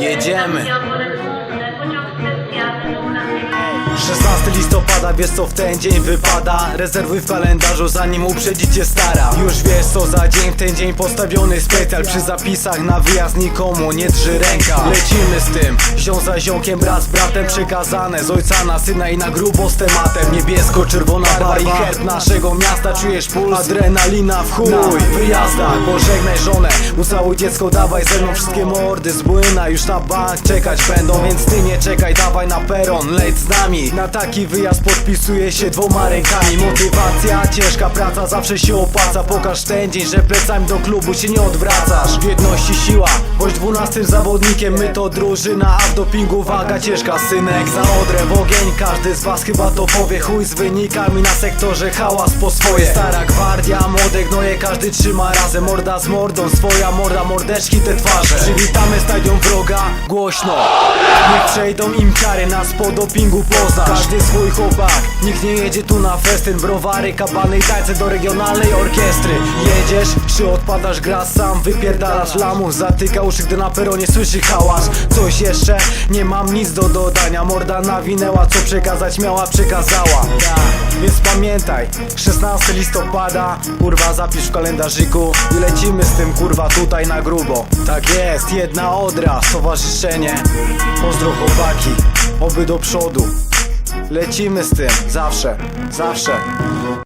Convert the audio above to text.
Yiyeceğim mi? 16 listopada, wiesz co w ten dzień wypada. Rezerwuj w kalendarzu zanim uprzedzicie stara. Już wiesz co za dzień, w ten dzień postawiony specjal. Przy zapisach na wyjazd nikomu nie drży ręka. Lecimy z tym, zią za ziomkiem, brat z bratem Przekazane. Z ojca na syna i na grubo z tematem. Niebiesko-czerwona barwa i herb naszego miasta. Czujesz puls, adrenalina w chuj. Na wyjazdach, pożegnaj żonę. Ucałuj dziecko, dawaj ze mną wszystkie mordy z błyna. Już na bank czekać będą, więc ty nie czekaj Dawaj na peron, leć z nami Na taki wyjazd podpisuje się dwoma rękami. Motywacja, ciężka praca zawsze się opłaca. Pokaż ten dzień, że plecami do klubu się nie odwracasz. W jedności siła, bądź dwunastym zawodnikiem. My to drużyna, a w dopingu waga ciężka. Synek za odrę w ogień, każdy z was chyba to powie. Chuj z wynikami na sektorze, hałas po swoje. Stara gwardia, młode gnoje, każdy trzyma razem. Morda z mordą, swoja morda, mordeczki te twarze. Przywitamy stadion wroga, głośno. Niech przejdą im kary, nas po dopingu poznasz Każdy swój chłopak, nikt nie jedzie tu na festyn. Browary, kabany i tańce do regionalnej orkiestry. Jedziesz, czy odpadasz, grasz sam, wypierdalasz lamus. Zatyka uszy, gdy na peronie słyszy hałas. Coś jeszcze? Nie mam nic do dodania. Morda nawinęła, co przekazać miała, przekazała. Tak, więc pamiętaj 16 listopada, kurwa zapisz w kalendarzyku I lecimy z tym kurwa tutaj na grubo. Tak jest, jedna odra, stowarzyszenie. Pozdro chłopaki, oby do przodu Lecimy z tym, zawsze, zawsze